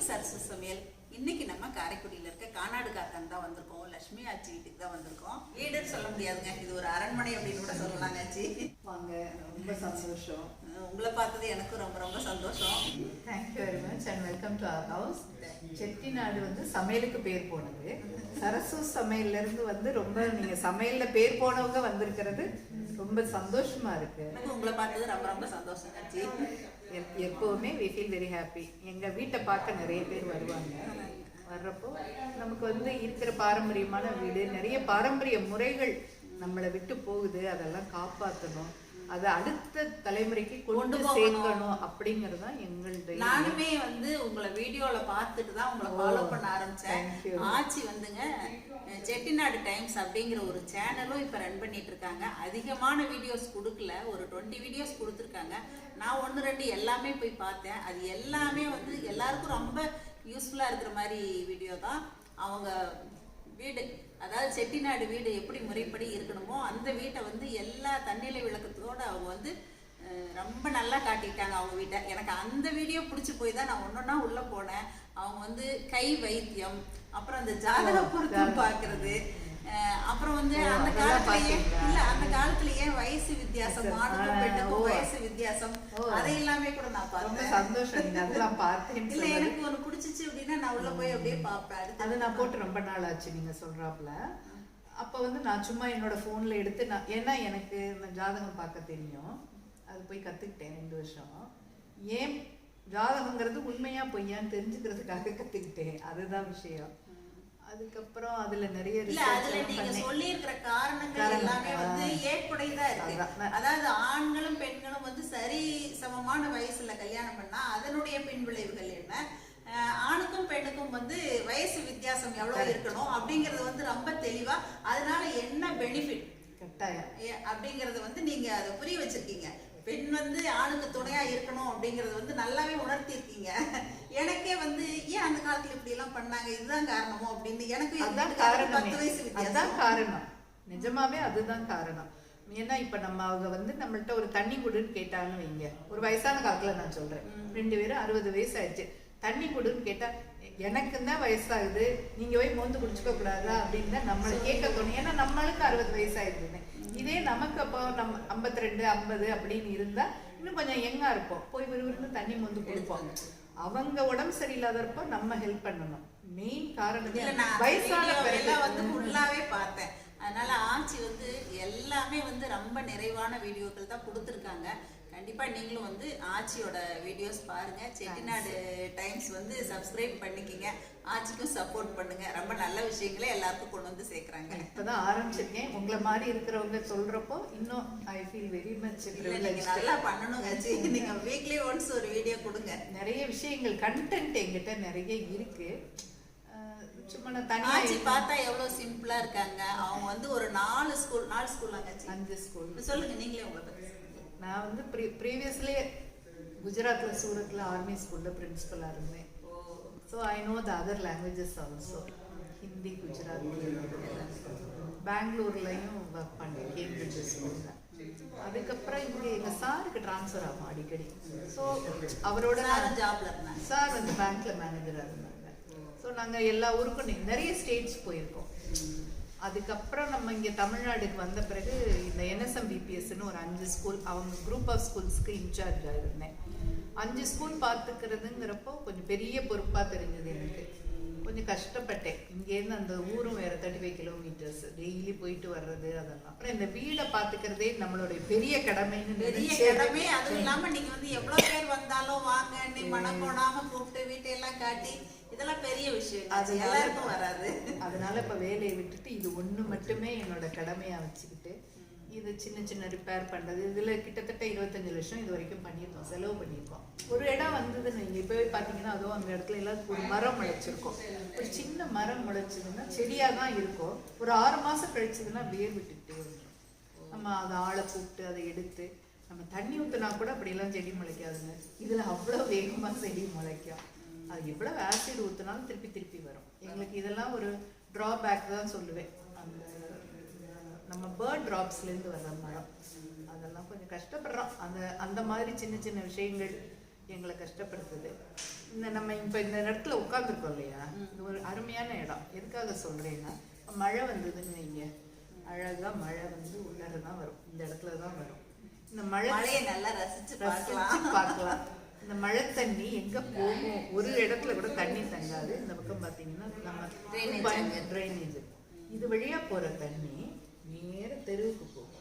To Sarasu சமையல் இன்னைக்கு நம்ம காரைக்குடியில இருக்க கானாடு காத்தான் தான் வந்திருக்கோம். லட்சுமி ஆச்சி வீட்டுக்கு தான் வந்திருக்கோம். வீடுன்னு சொல்ல முடியாதுங்க. இது ஒரு அரண்மனை அப்படின்னு கூட சொல்லலாங்க ஆச்சி. வாங்க ரொம்ப சந்தோஷம். உங்களை பார்த்தது எனக்கும் ரொம்ப ரொம்ப சந்தோஷம். Thank you very much and welcome to our house Chettinad வந்து சமையலுக்கு பேர் போனது. சரசு சமையல்ல இருந்து வந்து ரொம்ப நீங்க சமையல்ல பேர் போனவங்க வந்திருக்கிறது. ரொம்ப சந்தோஷமா இருக்கு. உங்களை பார்த்தது ரொம்ப ரொம்ப சந்தோஷம் ஆச்சி எப்- எப்பவுமே வி ஃபீல் வெரி ஹாப்பி எங்க வீட்டை பார்க்க நிறைய பேர் வருவாங்க. வர்றப்போ நமக்கு வந்து இருக்கிற பாரம்பரியமான வீடு நிறைய பாரம்பரிய முறைகள் நம்மளை விட்டு போகுது. அதெல்லாம் காப்பாற்றணும் அதை அடுத்த தலைமுறைக்கு கொண்டு. சேர்க்கணும் அப்படிங்கிறது தான் எங்களுடைய நானுமே வந்து உங்களை வீடியோல பார்த்துட்டு தான் உங்களை ஃபாலோ பண்ண ஆரம்பிச்சேன். ஆச்சி வந்துங்க செட்டிநாடு டைம்ஸ் அப்படிங்கிற ஒரு சேனலும் இப்போ ரன் பண்ணிட்டு இருக்காங்க. அதிகமான வீடியோஸ் கொடுக்கல. ஒரு டுவெண்ட்டி வீடியோஸ் கொடுத்துருக்காங்க. நான் ஒன்று ரெண்டு எல்லாமே போய் பார்த்தேன். அது எல்லாமே வந்து எல்லாருக்கும் ரொம்ப யூஸ்ஃபுல்லாக இருக்கிற மாதிரி வீடியோ தான். அவங்க வீடு அதாவது செட்டிநாடு வீடு எப்படி முறைப்படி இருக்கணுமோ அந்த வீட்டை வந்து எல்லா தண்ணிலை விளக்கத்தோட அவங்க வந்து ரொம்ப நல்லா காட்டிட்டாங்க அவங்க வீட்டை. எனக்கு அந்த வீடியோ பிடிச்சி போய் தான் நான் ஒன்றொன்னா உள்ளே போனேன். அவங்க வந்து கை வைத்தியம் அப்புறம் அந்த ஜாதக பொருத்தம் பார்க்கறது. அப்புறம் வந்து அந்த காலத்திலேயே? இல்ல அந்த காலத்திலேயே வயசு வித்தியாசம். ஆணுக்கும் பெண்ணுக்கும். வயசு வித்தியாசம். அதை எல்லாமே கூட நான் பார்த்தேன் சந்தோஷம் நீங்க அதெல்லாம் பார்த்தேன்னு இல்ல. எனக்கு ஒண்ணு பிடிச்சிச்சு அப்படின்னா நான் உள்ள போய் அப்படியே பார்ப்பேன் அது நான் போட்டு ரொம்ப நாள் ஆச்சு நீங்க சொல்றாப்புல அப்ப வந்து நான் சும்மா என்னோட போன்ல எடுத்து நான் ஏன்னா எனக்கு இந்த ஜாதகம் பார்க்க தெரியும் அது போய் கத்துக்கிட்டேன் ரெண்டு வருஷம் ஏன் ஜாதகங்கிறது உண்மையா பொய்யான்னு தெரிஞ்சுக்கிறதுக்காக கத்துக்கிட்டேன் அதுதான் விஷயம் அதுக்கப்புறம் அதுல நிறைய இல்ல அதுல நீங்க. சொல்லி இருக்கிற காரணங்கள் எல்லாமே வந்து. ஏற்புடையதா இருக்கு. அதாவது ஆண்களும் பெண்களும் வந்து சரி சமமான வயசுல கல்யாணம் பண்ணா அதனுடைய பின் விளைவுகள் என்ன ஆணுக்கும் பெண்ணுக்கும் வந்து வயசு வித்தியாசம் எவ்வளவு. இருக்கணும் அப்படிங்கறது வந்து ரொம்ப தெளிவா அதனால என்ன பெனிஃபிட் கட்டாயம் அப்படிங்கறத வந்து நீங்க அதை புரிய வச்சிருக்கீங்க பெண் வந்து ஆணுக்கு துணையா இருக்கணும் அப்படிங்கறது வந்து நல்லாவே உணர்த்திருக்கீங்க. எனக்கே வந்து ஏன் அந்த காலத்துல இப்படி எல்லாம் பண்ணாங்க? இதுதான் காரணமோ? அப்படின்னு எனக்கு வீட்டுக்காரருக்கு காரணமே. பத்து வயசு அதுதான் காரணம். நிஜமாவே அதுதான் காரணம். ஏன்னா இப்ப நம்ம அவங்க வந்து நம்மள்ட்ட ஒரு தண்ணி குடுன்னு கேட்டாங்கன்னு வைங்க. ஒரு வயசான காலத்துல நான் சொல்றேன். ரெண்டு பேரும் அறுபது வயசு ஆயிடுச்சு. தண்ணி குடுன்னு கேட்டா எனக்கு தான் வயசாகுது. நீங்க போய் மோந்து குடிச்சுக்க கூடாதா அப்படின்னு தான் நம்மளை கேட்க தோணும் ஏன்னா நம்மளுக்கு அறுபது வயசாயிருதுன்னு. இதே நமக்கு அப்போ நம்ம ஐம்பத்தி ரெண்டு ஐம்பது அப்படின்னு இருந்தா இன்னும் கொஞ்சம் யங்கா இருப்போம். போய் விறுவிறுன்னு தண்ணி மோந்து கொடுப்போம். அவங்க உடம்பு சரியில்லாதப்போ நம்ம ஹெல்ப் பண்ணணும். மெயின் காரணம் வயசான பிறகு. வந்து ஃபுல்லாவே பார்த்தேன். அதனால ஆச்சி வந்து எல்லாமே வந்து ரொம்ப நிறைவான வீடியோக்கள் தான் கொடுத்துருக்காங்க. கண்டிப்பா நீங்களும் வந்து ஆச்சியோட வீடியோஸ் பாருங்க. செட்டிநாடு டைம்ஸ் வந்து சப்ஸ்கிரைப் பண்ணிக்கிங்க. ஆச்சிக்கும் சப்போர்ட் பண்ணுங்க. ரொம்ப நல்ல விஷயங்களை எல்லாருக்கும் கொண்டு வந்து சேர்க்கறாங்க. இப்பதான் ஆரம்பிச்சிருக்கேன். உங்களை மாதிரி இருக்கிறவங்க சொல்றப்போ இன்னும் ஐ ஃபீல் வெரி மச் நீங்க நல்லா பண்ணணும் ஆச்சி. நீங்க வீக்லி ஒன்ஸ் ஒரு வீடியோ கொடுங்க. நிறைய விஷயங்கள் கண்டென்ட் என்கிட்ட நிறைய இருக்கு. சும்மா நான் ஆச்சி பார்த்தா எவ்வளவு சிம்பிளா இருக்காங்க. அவங்க வந்து ஒரு நாலு ஸ்கூல் நாலு ஸ்கூல் அஞ்சு ஸ்கூல் சொல்லுங்க நீங்களே உங்களை நான் வந்து ப்ரீ ப்ரீவியஸ்லேயே குஜராத்ல சூரத்ல ஆர்மி ஸ்கூல்ல பிரின்சிபலா இருந்தேன். So I know the other languages also Hindi Gujarati பெங்களூர்லையும் work பண்ணேன் கேம்பிரிட்ஜ் ஸ்கூலில் அதுக்கப்புறம் இங்கே எங்கள் சாருக்கு ட்ரான்ஸ்ஃபர் ஆகும் அடிக்கடி. ஸோ அவரோட சார் வந்து பேங்க்ல மேனேஜராக இருந்தாங்க. ஸோ நாங்கள் எல்லா ஊருக்கும் நிறைய ஸ்டேட்ஸ் போயிருக்கோம். அதுக்கப்புறம் நம்ம இங்கே தமிழ்நாடுக்கு வந்த பிறகு இந்த என்எஸ்எம் பிபிஎஸ்னு ஒரு அஞ்சு ஸ்கூல் அவங்க குரூப் ஆஃப் ஸ்கூல்ஸ்க்கு இன்சார்ஜாக இருந்தேன் அஞ்சு ஸ்கூல் பார்த்துக்கிறதுங்கிறப்போ கொஞ்சம் பெரிய பொறுப்பாக தெரிஞ்சது எனக்கு. கொஞ்சம் கஷ்டப்பட்டேன். இங்கேருந்து அந்த ஊரும் வேற தேர்ட்டி ஃபைவ் கிலோமீட்டர்ஸ் டெய்லி போயிட்டு வர்றது அதெல்லாம். அப்புறம் இந்த வீடை பார்த்துக்கிறதே நம்மளுடைய பெரிய கடமைன்னு பெரிய இடமே அதுவும் இல்லாம நீங்க வந்து எவ்வளவு பேர் வந்தாலும் வாங்க நீ மனம் போடாம கூப்பிட்டு வீட்டையெல்லாம் காட்டி இதெல்லாம் பெரிய விஷயம். அதனால எல்லாருக்கும் வராது. அதனால இப்ப வேலையை விட்டுட்டு இது ஒண்ணு மட்டுமே என்னோட கடமையா வச்சுக்கிட்டு இது சின்ன சின்ன ரிப்பேர் பண்றது. இதுல கிட்டத்தட்ட இருபத்தஞ்சு லட்சம் இது வரைக்கும் பண்ணியிருக்கோம் செலவு பண்ணியிருக்கோம். ஒரு இடம் வந்ததுன்னு நீங்க இப்பவே பாத்தீங்கன்னா அதுவும் அந்த இடத்துல எல்லாம் ஒரு மரம் முளைச்சிருக்கும். ஒரு சின்ன மரம் முளைச்சதுன்னா செடியா தான் இருக்கும். ஒரு ஆறு மாசம் கழிச்சதுன்னா வேர் விட்டுக்கிட்டே வந்துடும் நம்ம அதை ஆளை கூப்பிட்டு அதை எடுத்து நம்ம தண்ணி ஊற்றினா கூட அப்படியெல்லாம் செடி முளைக்காதுங்க. இதில் அவ்வளோ வேகமாக செடி முளைக்கும். அது எவ்வளோ ஆசிட் ஊற்றினாலும் திருப்பி திருப்பி வரும். எங்களுக்கு இதெல்லாம் ஒரு ட்ராபேக் தான் சொல்லுவேன். அந்த நம்ம பேர்ட் ட்ராப்ஸ்லேருந்து வர்ற மரம். அதெல்லாம் கொஞ்சம் கஷ்டப்படுறோம். அந்த அந்த மாதிரி சின்ன சின்ன விஷயங்கள் எங்களை கஷ்டப்படுத்துது. இந்த நம்ம இப்போ இந்த இடத்துல உட்காந்துருக்கோம் இல்லையா? இது ஒரு அருமையான இடம். எதுக்காக சொல்கிறேன்னா மழை வந்ததுன்னு வைங்க. அழகாக மழை வந்து உள்ளார தான் வரும். இந்த இடத்துல தான் வரும். இந்த மழை மழையை நல்லா ரசிச்சு பார்க்கலாம் ரசிச்சு பார்க்கலாம். இந்த மழை தண்ணி எங்க போகும்? ஒரு இடத்துல கூட தண்ணி தங்காது. இந்த பக்கம் பாத்தீங்கன்னா Drainage நம்ம. ட்ரைனேஜ் இது வழியா போற தண்ணி நேர தெருவுக்கு போகும்.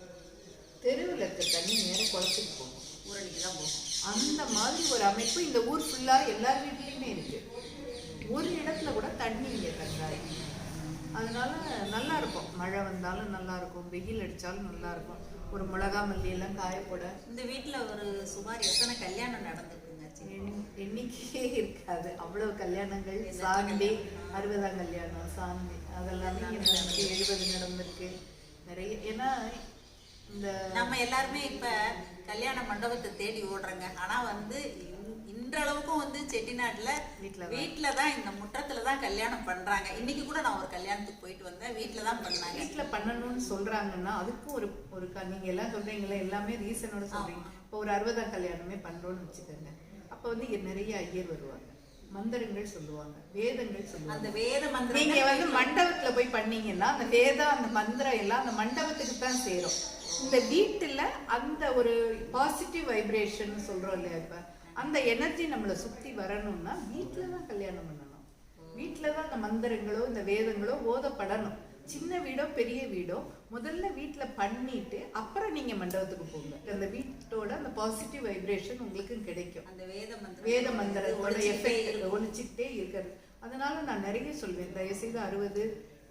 தெருவில் இருக்க தண்ணி நேர குளத்துக்கு போகும். ஊரடிக்கு தான் போகும். அந்த மாதிரி ஒரு அமைப்பு இந்த ஊர் ஃபுல்லா எல்லார் வீட்லயுமே இருக்கு. ஒரு இடத்துல கூட தண்ணி இங்க தங்காது. அதனால நல்லா இருக்கும். மழை வந்தாலும் நல்லா இருக்கும். வெயில் அடிச்சாலும் நல்லா இருக்கும். ஒரு மிளகா மல்லி எல்லாம் காய போட. இந்த வீட்ல ஒரு சுமார் எத்தனை கல்யாணம் நடந்திருக்குங்க எண்ணிக்கையே இருக்காது. அவ்வளவு கல்யாணங்கள். சாந்தி அறுபதாம் கல்யாணம் சாந்தி. அதெல்லாமே எனக்கு எழுபது நடந்திருக்கு. நிறைய ஏன்னா இந்த நம்ம எல்லாருமே இப்ப கல்யாண மண்டபத்தை தேடி ஓடுறோங்க. ஆனா வந்து இன்றளவுக்கும் வந்து செட்டிநாட்டுல தான். வீட்டுல தான் இந்த முற்றத்துல தான் கல்யாணம் பண்றாங்க. இன்னைக்கு கூட நான் ஒரு கல்யாணத்துக்கு போயிட்டு வந்தேன். வீட்டுல தான் பண்ணாங்க. வீட்ல பண்ணணும்னு சொல்றாங்கன்னா அதுக்கும் ஒரு ஒரு க- நீங்க எல்லாம் சொல்றீங்களே எல்லாமே ரீசனோட சொல்றீங்க. இப்போ ஒரு அறுபதாம் கல்யாணமே பண்றோம்னு வச்சுக்கோங்க. அப்ப வந்து நிறைய ஐயர் வருவாங்க. மந்திரங்கள் சொல்லுவாங்க. வேதங்கள் சொல்லுவாங்க. அந்த வேத நீங்க மந்திரம் வந்து மண்டபத்துல போய் பண்ணீங்கன்னா அந்த வேதம் அந்த மந்திரம் எல்லாம் அந்த மண்டபத்துக்கு தான் சேரும். இந்த வீட்டுல அந்த ஒரு பாசிட்டிவ் வைப்ரேஷன் சொல்றோம் இல்லையா இப்ப? அந்த எனர்ஜி நம்மளை சுத்தி வரணும்னா வீட்டுல தான் கல்யாணம் பண்ணணும். வீட்டுல தான் அந்த மந்திரங்களோ இந்த வேதங்களோ ஓதப்படணும் சின்ன வீடோ பெரிய வீடோ முதல்ல வீட்டுல பண்ணிட்டு அப்புறம் நீங்க மண்டபத்துக்கு போங்க. அந்த வீட்டோட அந்த பாசிட்டிவ் வைப்ரேஷன் உங்களுக்கு கிடைக்கும். அந்த வேத மந்திரம். வேத மந்திரத்தோட எஃபெக்ட். ஒழிச்சுக்கிட்டே இருக்கிறது. அதனால நான் நிறைய சொல்வேன். தயவுசெய்து அறுபது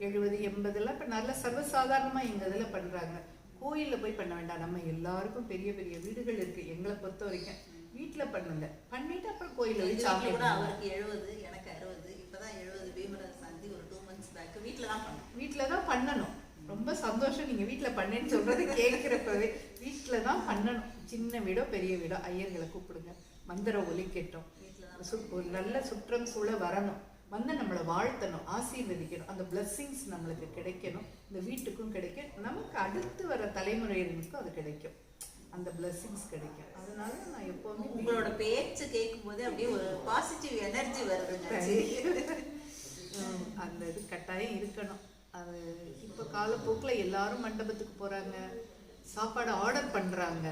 எழுபது எண்பதுலாம் இப்போ நல்ல சர்வசாதாரணமா எங்க இதுல பண்றாங்க. கோயில்ல போய் பண்ண வேண்டாம். நம்ம எல்லாருக்கும் பெரிய பெரிய வீடுகள் இருக்கு. எங்களை பொறுத்த வரைக்கும். வீட்டுல பண்ணுங்க. பண்ணிட்டு அப்புறம் கோயில்ல போய் வீட்ல கூட அவருக்கு எழுபது எனக்கு அறுபது இப்பதான் எழுபது பீமரர் சந்தி ஒரு டூ மந்த்ஸ் பேக் வீட்டுல தான் பண்ணோம் வீட்டுல தான் பண்ணணும். ரொம்ப சந்தோஷம். நீங்க வீட்டுல பண்ணேன்னு சொல்றது கேட்கிறப்பவே வீட்டுல தான் பண்ணணும். சின்ன வீடோ பெரிய வீடோ ஐயர்களை கூப்பிடுங்க. மந்திரம் ஒலிக்கட்டும் ஒரு நல்ல சுற்றம் சூழ வரணும். வந்து நம்மளை வாழ்த்தணும் ஆசீர்வதிக்கணும். அந்த blessings நம்மளுக்கு கிடைக்கணும். இந்த வீட்டுக்கும் கிடைக்கும். நமக்கு அடுத்து வர தலைமுறையினருக்கும் அது கிடைக்கும். அந்த blessings கிடைக்கும். அதனால நான் எப்பவுமே உங்களோட பேச்சு கேட்கும் போது அப்படியே ஒரு பாசிட்டிவ் எனர்ஜி வருதுங்க. அந்த இது கட்டாயம் இருக்கணும். அது இப்போ காலப்போக்கில் எல்லாரும் மண்டபத்துக்கு போறாங்க. சாப்பாடு ஆர்டர் பண்றாங்க.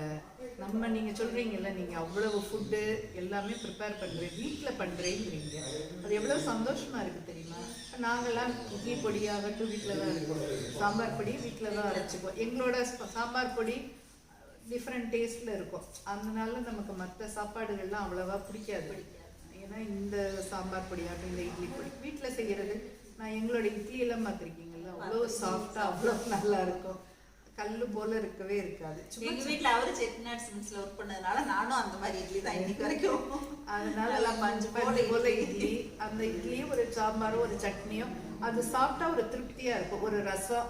நம்ம நீங்க சொல்றீங்கல்ல நீங்க அவ்வளவு ஃபுட்டு எல்லாமே ப்ரிப்பேர் பண்றேன் வீட்டில் பண்றேங்கிறீங்க. அது எவ்வளவு சந்தோஷமா இருக்கு தெரியுமா? இப்போ நாங்கெல்லாம் இட்லி பொடியாகட்டும் வீட்டில் தான் இருக்கோம். சாம்பார் பொடி வீட்டில் தான் அரைச்சிக்குவோம். எங்களோட சாம்பார் பொடி டிஃப்ரெண்ட் டேஸ்ட்ல இருக்கும். அதனால நமக்கு மற்ற சாப்பாடுகள்லாம் அவ்வளவா பிடிக்காது. ஏன்னா இந்த சாம்பார் பொடியாகட்டும் இந்த இட்லி பொடி வீட்டில் செய்யறது நான் எங்களோட இட்லி எல்லாம் பார்த்துருக்கீங்கல்ல அவ்வளோ சாஃப்டா அவ்வளோ நல்லா இருக்கும். கல்லு போல இருக்கவே இருக்காது. எங்க வீட்ல அவரு செட்டிநாட் சிம்ஸ்ல ஒர்க் பண்ணதுனால நானும் அந்த மாதிரி இட்லி தான் இன்னைக்கு வரைக்கும். அதனால நல்லா பஞ்சு போல பஞ்சு போல இட்லி. இட்லி அந்த இட்லியும் ஒரு சாம்பாரும் ஒரு சட்னியும் அது சாப்பிட்டா ஒரு திருப்தியா இருக்கும். ஒரு ரசம்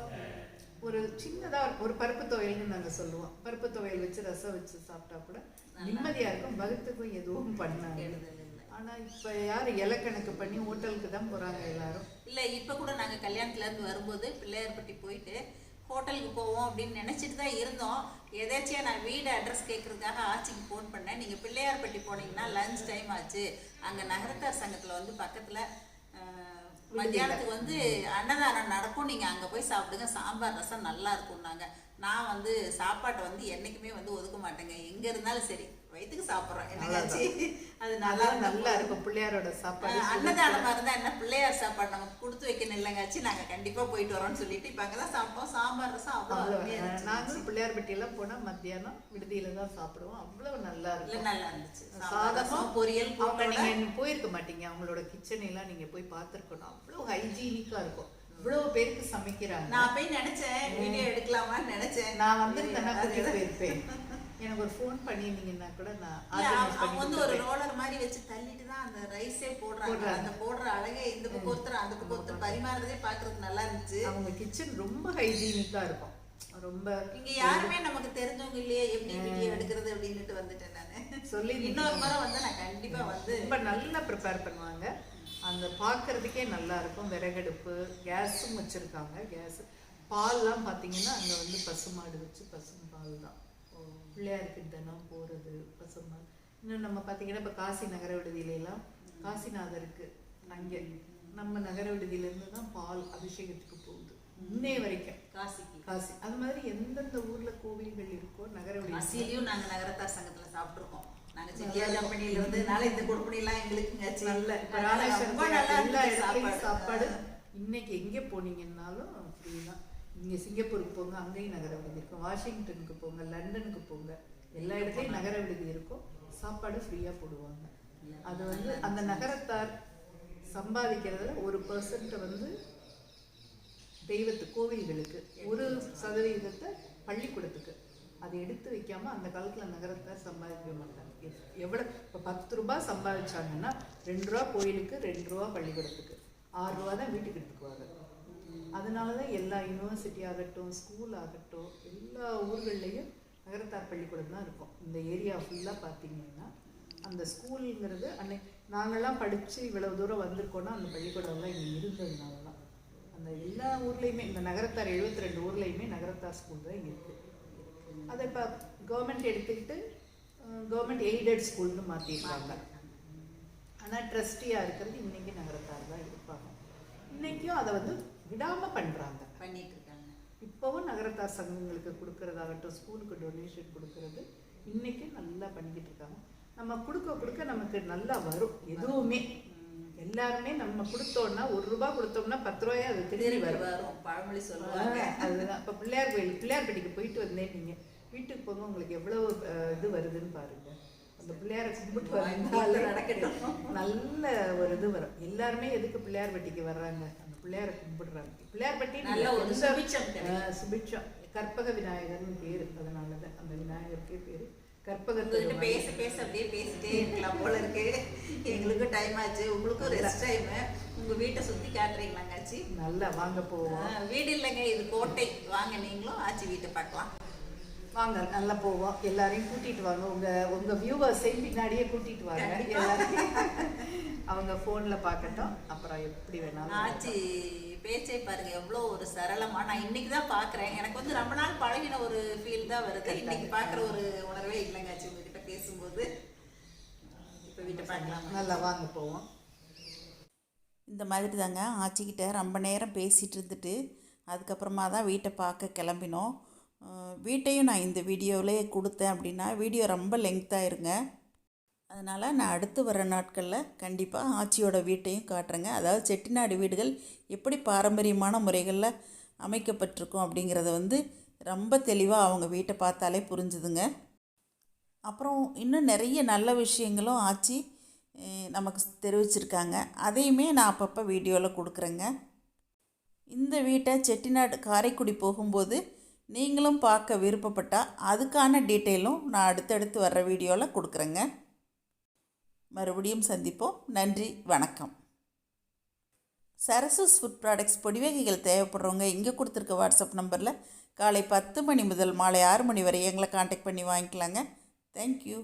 ஒரு சின்னதா ஒரு பருப்பு துவையல்னு நாங்க சொல்லுவோம். பருப்பு துவையல் வச்சு ரசம் வச்சு சாப்பிட்டா கூட நிம்மதியா இருக்கும். பகத்துக்கும் எதுவும் பண்ணாங்க கெடுதல் இல்லை. ஆனா இப்ப யாரு இலக்கணக்கு பண்ணி ஹோட்டலுக்கு தான் போறாங்க எல்லாரும். இல்ல இப்ப கூட நாங்க கல்யாணத்துல இருந்து வரும்போது பிள்ளையார்பட்டி போயிட்டு ஹோட்டலுக்கு போவோம் அப்படின்னு நினைச்சிட்டு தான் இருந்தோம். எதாச்சியா நான் வீடு அட்ரஸ் கேட்கறதுக்காக ஆச்சிக்கு ஃபோன் பண்ணேன். நீங்க பிள்ளையார்பட்டி போனீங்கன்னா லஞ்ச் டைம் ஆச்சு. அங்க நகரத்தார் சங்கத்துல வந்து பக்கத்துல மத்தியானத்துக்கு வந்து அன்னதானம் நடக்கும். நீங்க அங்க போய் சாப்பிடுங்க. சாம்பார் ரசம் நல்லா இருக்கும்னாங்க. நான் வந்து சாப்பாட்டை வந்து என்னைக்குமே வந்து ஒதுக்க மாட்டேங்க. எங்க இருந்தாலும் சரி. வயிற்றுக்கு சாப்பிட்றோம்? என்னங்காச்சு அது நல்லா நல்லா இருக்கும். பிள்ளையாரோட சாப்பாடு அஹ் அன்னதானமா இருந்தா என்ன? பிள்ளையார் சாப்பாடு நமக்கு கொடுத்து வைக்கணும் இல்லைங்காச்சு நாங்க கண்டிப்பா போயிட்டு வரோம்னு சொல்லிட்டு இப்ப அங்கதான் சாப்பிட்டோம். சாம்பார் ரசம் இருந்துச்சு. நாங்களும் பிள்ளையார்பட்டி எல்லாம் போனா மத்தியானம் விடுதியில தான் சாப்பிடுவோம். அவ்வளவு நல்லா இருக்கும். நல்லா இருந்துச்சு. சாதமும் பொரியல் அவங்க கூட்டோட. நீங்க இன்னும் போயிருக்க மாட்டீங்க. அவங்களோட கிச்சன் எல்லாம் நீங்க போய் பார்த்திருக்கணும். அவ்வளவு ஹைஜீனிக்கா இருக்கும். இவ்வளவு பேருக்கு சமைக்கிறாங்க. நான் போய் நினைச்சேன். வீடியோ எடுக்கலாமான்னு நினைச்சேன். நான் வந்திருந்தேன்னா கூட்டிட்டு போயிருப்பேன். எனக்கு ஒரு ஃபோன் பண்ணியிருந்தீங்கன்னா கூட நான் வந்து ஒரு. ரோலர் மாதிரி வச்சு தள்ளிட்டு தான் அந்த ரைஸே போடுறாங்க. அந்த போடுற அழகே இந்த பக்கம் ஒருத்தர் அந்த பக்கம் ஒருத்தர் பரிமாறுறதே பாக்குறதுக்கு நல்லா இருந்துச்சு. அவங்க கிச்சன் ரொம்ப ஹைஜீனிக்கா இருக்கும். ரொம்ப இங்க யாருமே நமக்கு தெரிஞ்சவங்க இல்லையே எப்படி வீடியோ எடுக்கிறது அப்படின்னுட்டு வந்துட்டேன் நானு. சொல்லி இன்னொரு முறை வந்து நான் கண்டிப்பா வந்து ரொம்ப நல்லா ப்ரிப்பேர் பண்ணுவாங்க. அந்த பார்க்கறதுக்கே நல்லா இருக்கும். விறகடுப்பு கேஸும் வச்சிருக்காங்க. கேஸ் பால்லாம் பார்த்தீங்கன்னா அங்கே வந்து பசுமாடு வச்சு பசும் பால் தான். பிள்ளையாருக்கு தினம் போகிறது பசுமால் இன்னும் நம்ம பார்த்தீங்கன்னா இப்போ காசி நகர விடுதியிலலாம் காசிநாதருக்கு அங்கே நம்ம நகர விடுதியிலேருந்து தான் பால் அபிஷேகத்துக்கு போகுது. இன்னே வரைக்கும். காசிக்கு. காசி. அது மாதிரி எந்தெந்த ஊர்ல கோவில்கள் இருக்கோ நகர காசிலையும் நாங்க நகரத்தார் சங்கத்துல சாப்பிட்டுருக்கோம். நாங்க செட்டியார் இருந்ததுனால இந்த எல்லாம். நல்ல. இப்ப நல்லா இடத்துலயும் சாப்பாடு. இன்னைக்கு எங்க போனீங்கன்னாலும் ஃப்ரீதான் இங்கே சிங்கப்பூருக்கு போங்க அங்கேயும் நகர விடுதி இருக்கும். வாஷிங்டனுக்கு போங்க லண்டனுக்கு போங்க எல்லா இடத்துலையும் நகர விடுதி இருக்கும். சாப்பாடு ஃப்ரீயாக போடுவாங்க. அது வந்து அந்த நகரத்தார் சம்பாதிக்கிறதுல ஒரு பர்சன்ட்டை வந்து தெய்வத்து கோவில்களுக்கு ஒரு சதவீதத்தை பள்ளிக்கூடத்துக்கு. அதை எடுத்து வைக்காம அந்த காலத்தில் நகரத்தார் சம்பாதிக்க மாட்டாங்க. எவ்வளோ இப்போ பத்து ரூபாய் சம்பாதிச்சாங்கன்னா ரெண்டு ரூபா கோயிலுக்கு ரெண்டு ரூபா பள்ளிக்கூடத்துக்கு. ஆறு ரூபா தான் வீட்டுக்கு எடுத்துக்குவாங்க. அதனால தான் எல்லா யூனிவர்சிட்டி ஆகட்டும் ஸ்கூல் ஆகட்டும் எல்லா ஊர்கள்லேயும் நகரத்தார் பள்ளிக்கூடம் தான் இருக்கும். இந்த ஏரியா ஃபுல்லாக பார்த்தீங்கன்னா அந்த ஸ்கூலுங்கிறது அன்னைக்கு நாங்கள்லாம் படித்து இவ்வளவு தூரம் வந்திருக்கோன்னா அந்த பள்ளிக்கூடம்லாம் இங்கே இருந்ததுனால தான் அந்த எல்லா ஊர்லேயுமே இந்த நகரத்தார் 72 ரெண்டு ஊர்லேயுமே நகரத்தார் ஸ்கூல் தான் இருக்குது அதை இப்போ கவர்மெண்ட் எடுத்துக்கிட்டு கவர்மெண்ட் எய்டட் ஸ்கூல்னு மாற்றிருக்காங்க ஆனால் ட்ரஸ்டியாக இருக்கிறது இன்றைக்கி நகரத்தார் தான் இருப்பாங்க. இன்றைக்கும் அதை வந்து விடாமல் பண்ணுறாங்க பண்ணிட்டு இருக்காங்க இப்போவும் நகரத்தார் சங்கங்களுக்கு கொடுக்கறதாகட்டும் ஸ்கூலுக்கு டொனேஷன் கொடுக்கறது இன்னைக்கு நல்லா பண்ணிக்கிட்டு இருக்காங்க நம்ம கொடுக்க கொடுக்க நமக்கு நல்லா வரும் எதுவுமே. எல்லாருமே நம்ம கொடுத்தோம்னா ஒரு ரூபாய் கொடுத்தோம்னா பத்து ரூபாயா அது திரும்பி வரும். பழமொழி சொல்லுவாங்க. அதுதான். இப்போ பிள்ளையார் கோயில் பிள்ளையார்பட்டிக்கு போயிட்டு வந்தேன் நீங்க. வீட்டுக்கு போங்க உங்களுக்கு எவ்வளவு இது வருதுன்னு பாருங்க. அந்த பிள்ளையாரை கும்பிட்டு வந்தாலே நடக்கட்டும். நல்ல ஒரு இது வரும். எல்லாருமே எதுக்கு பிள்ளையார்பட்டிக்கு வர்றாங்க? அந்த பிள்ளையாரை கும்பிடுறாங்க. பிள்ளையார்பட்டி நல்ல ஒரு. ஆ, சுபிட்சம். கற்பக விநாயகர்னு பேரு. அதனாலதான் அந்த விநாயகருக்கே பேரு. கற்பகத்தை பேச பேச அப்படியே பேசிட்டே இருக்கலாம் போல இருக்கு. எங்களுக்கும் டைம் ஆச்சு. உங்களுக்கும் ரெஸ்ட் டைம் உங்க வீட்டை சுத்தி காட்டுறீங்களாங்காச்சி நல்லா வாங்க போவோம். வீடு இல்லைங்க இது கோட்டை. வாங்க நீங்களும் ஆச்சி வீட்டை பார்க்கலாம். வாங்க நல்லா போவோம். எல்லாரையும் கூட்டிட்டு வாங்க. உங்க உங்க வியூவர்ஸையும் பின்னாடியே கூட்டிட்டு வாங்க. எல்லாரையும் அவங்க போன்ல பார்க்கட்டும். அப்புறம் எப்படி வேணாலும் ஆச்சி பேச்சை பாருங்க. எவ்வளோ ஒரு சரளமா. நான் இன்னைக்கு தான் பார்க்குறேன். எனக்கு வந்து ரொம்ப நாள் பழகின ஒரு ஃபீல் தான் வருது. இன்னைக்கு பார்க்குற ஒரு உணர்வே இல்லைங்க ஆச்சி. உங்ககிட்ட பேசும்போது. இப்போ வீட்டை பார்க்கலாம்? நல்லா வாங்க போவோம். இந்த மாதிரி தாங்க ஆச்சிக்கிட்ட ரொம்ப நேரம் பேசிகிட்டு இருந்துட்டு அதுக்கப்புறமா தான் வீட்டை பார்க்க கிளம்பினோம். வீட்டையும் நான் இந்த வீடியோவிலே கொடுத்தேன் அப்படின்னா வீடியோ ரொம்ப லெங்க்த்தாயிருங்க அதனால் நான் அடுத்து வர நாட்களில் கண்டிப்பாக ஆச்சியோட வீட்டையும் காட்டுறேங்க. அதாவது செட்டிநாடு வீடுகள் எப்படி பாரம்பரியமான முறைகளில் அமைக்கப்பட்டிருக்கும் அப்படிங்கிறத வந்து ரொம்ப தெளிவாக அவங்க வீட்டை பார்த்தாலே புரிஞ்சுதுங்க. அப்புறம் இன்னும் நிறைய நல்ல விஷயங்களும் ஆச்சி நமக்கு தெரிவிச்சிருக்காங்க. அதையுமே நான் அப்பப்போ வீடியோவில் கொடுக்குறேங்க. இந்த வீட்டை செட்டிநாடு காரைக்குடி போகும்போது நீங்களும் பார்க்க விருப்பப்பட்டால் அதுக்கான டீட்டெயிலும் நான் அடுத்தடுத்து வர்ற வீடியோவில் கொடுக்குறேங்க. மறுபடியும் சந்திப்போம். நன்றி. வணக்கம். சரசஸ் ஃபுட் ப்ராடக்ட்ஸ் பொடிவகைகள் தேவைப்படுறவங்க இங்கே கொடுத்துருக்க வாட்ஸ்அப் நம்பரில் காலை பத்து மணி முதல் மாலை ஆறு மணி வரை எங்களை காண்டாக்ட் பண்ணி வாங்கிக்கலாங்க. தேங்க்யூ